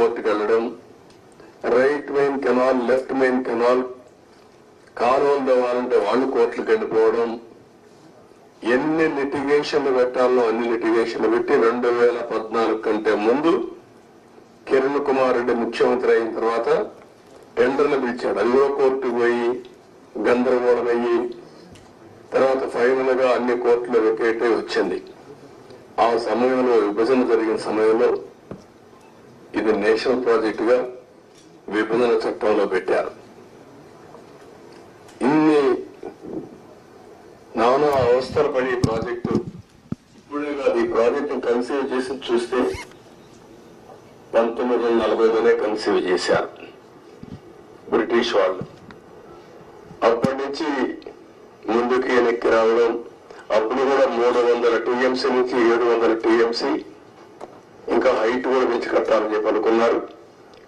కోర్టుకు వెళ్ళడం. Right main canal left main canal కాలువలు తవ్వాలంటే వాళ్ళు కోర్టులకు వెళ్ళిపోవడం. ఎన్ని లిటిగేషన్లు పెట్టాలో అన్ని లిటిగేషన్లు పెట్టి రెండు వేల పద్నాలుగు కంటే ముందు కిరణ్ కుమార్ రెడ్డి ముఖ్యమంత్రి అయిన తర్వాత టెండర్లు పిలిచాడు. అల్లో కోర్టు పోయి గందరగోళం అయ్యి తర్వాత ఫైనల్గా అన్ని కోర్టులు వెకేటై వచ్చింది. ఆ సమయంలో విభజన జరిగిన సమయంలో ఇది నేషనల్ ప్రాజెక్ట్గా విభజన చట్టంలో పెట్టారు. ఇన్ని నానా అవస్థలు పడి ప్రాజెక్టు ఇప్పుడే కాదు ఈ ప్రాజెక్టు కన్సీవ్ చేసి చూస్తే పంతొమ్మిది వందల నలభైలోనే కన్సీవ్ చేశారు బ్రిటిష్ వాళ్ళు. అప్పటి నుంచి ముందుకు వెనక్కి రావడం అప్పుడు కూడా మూడు వందల టీఎంసీ నుంచి ఏడు వందల టీఎంసీ హైట్ కూడా పెంచి కట్టాలని చెప్పి అనుకున్నారు.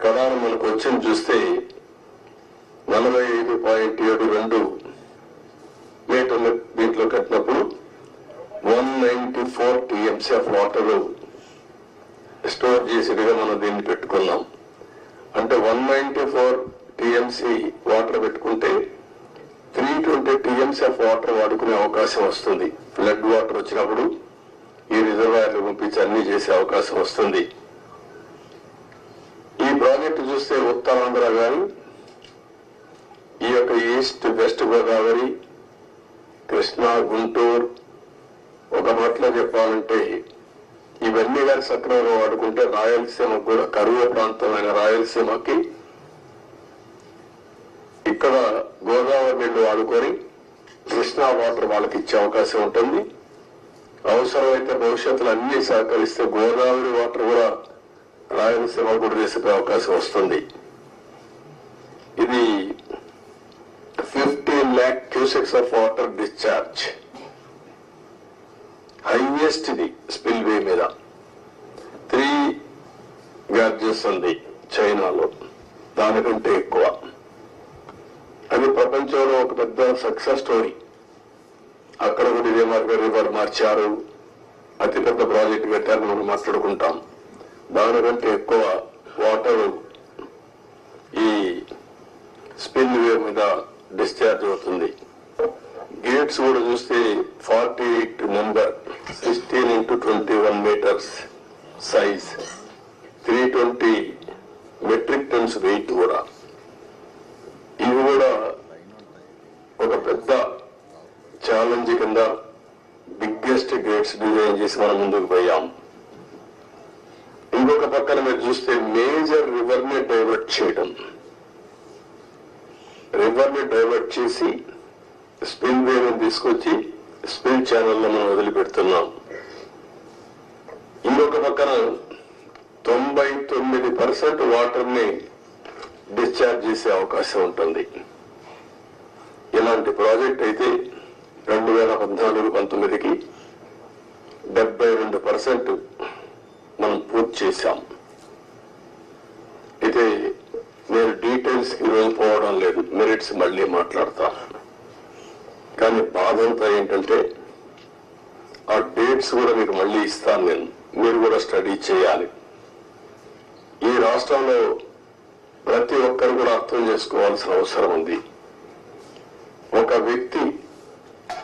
కడాను మనకు వచ్చింది చూస్తే నలభై ఐదు పాయింట్ ఏడు రెండు మీటర్లు దీంట్లో కట్టినప్పుడు one ninety four TMC of water store చేసేదిగా మనం దీన్ని పెట్టుకున్నాం. అంటే one ninety four TMC water పెట్టుకుంటే three twenty TMC of water వాడుకునే అవకాశం వస్తుంది. ఫ్లడ్ వాటర్ వచ్చినప్పుడు ఈ రిజర్వాయర్లు పంపించి అన్ని చేసే అవకాశం వస్తుంది. ఈ ప్రాజెక్టు చూస్తే ఉత్తరాంధ్ర కానీ ఈ యొక్క ఈస్ట్ వెస్ట్ గోదావరి కృష్ణా గుంటూరు ఒక మాటలో చెప్పాలంటే ఇవన్నీ కానీ సక్రమంగా వాడుకుంటే రాయలసీమకు కూడా కరువు ప్రాంతమైన రాయలసీమకి ఇక్కడ గోదావరి నీళ్ళు వాడుకొని కృష్ణా వాటర్ వాళ్ళకి ఇచ్చే అవకాశం ఉంటుంది. అవసరమైతే భవిష్యత్తులో అన్ని సహకరిస్తే గోదావరి వాటర్ కూడా రాయలసీమ కూడా తీసుకునే అవకాశం వస్తుంది. ఇది fifteen lakh cusecs of water discharge. Highest ఇది స్పిల్ వే మీద. త్రీ గార్జెస్ ఉంది చైనాలో. దానికంటే ఎక్కువ. అది ప్రపంచంలో ఒక పెద్ద సక్సెస్ స్టోరీ. అక్కడ కూడా ఇదే మార్గం రివర్ మార్చారు. అతిపెద్ద ప్రాజెక్టు పెట్టారని మనం మాట్లాడుకుంటాం. దానికంటే ఎక్కువ వాటర్ ఈ స్పిల్ వే మీద డిశ్చార్జ్ అవుతుంది. గేట్స్ కూడా చూస్తే forty eight number sixteen into twenty one metres size three twenty metric tons weight కూడా ఇవి కూడా ఒక పెద్ద ఛాలెంజ్ కింద బిగ్గెస్ట్ గేట్స్ డిజైన్ చేసి మనం ముందుకు పోయాం. ఇంకొక పక్కన మీరు చూస్తే మేజర్ రివర్ని డైవర్ట్ చేయడం రివర్ని డైవర్ట్ చేసి స్పిల్ వేని తీసుకొచ్చి స్పిల్ ఛానల్లో మనం వదిలిపెడుతున్నాం. ఇంకొక పక్కన తొంభై తొమ్మిది పర్సెంట్ వాటర్ని డిశ్చార్జ్ చేసే అవకాశం ఉంటుంది. ఇలాంటి ప్రాజెక్ట్ అయితే రెండు వేల పద్నాలుగు పంతొమ్మిదికి డెబ్బై రెండు పర్సెంట్ మనం పూర్తి చేశాం. అయితే నేను డీటెయిల్స్కి పోవడం లేదు. మెరిట్స్ మళ్ళీ మాట్లాడతాను కానీ బాధ అంతా ఏంటంటే ఆ డేట్స్ కూడా మీకు మళ్ళీ ఇస్తాను నేను. మీరు కూడా స్టడీ చేయాలి. ఈ రాష్ట్రంలో ప్రతి ఒక్కరు కూడా అర్థం చేసుకోవాల్సిన అవసరం ఉంది. ఒక వ్యక్తి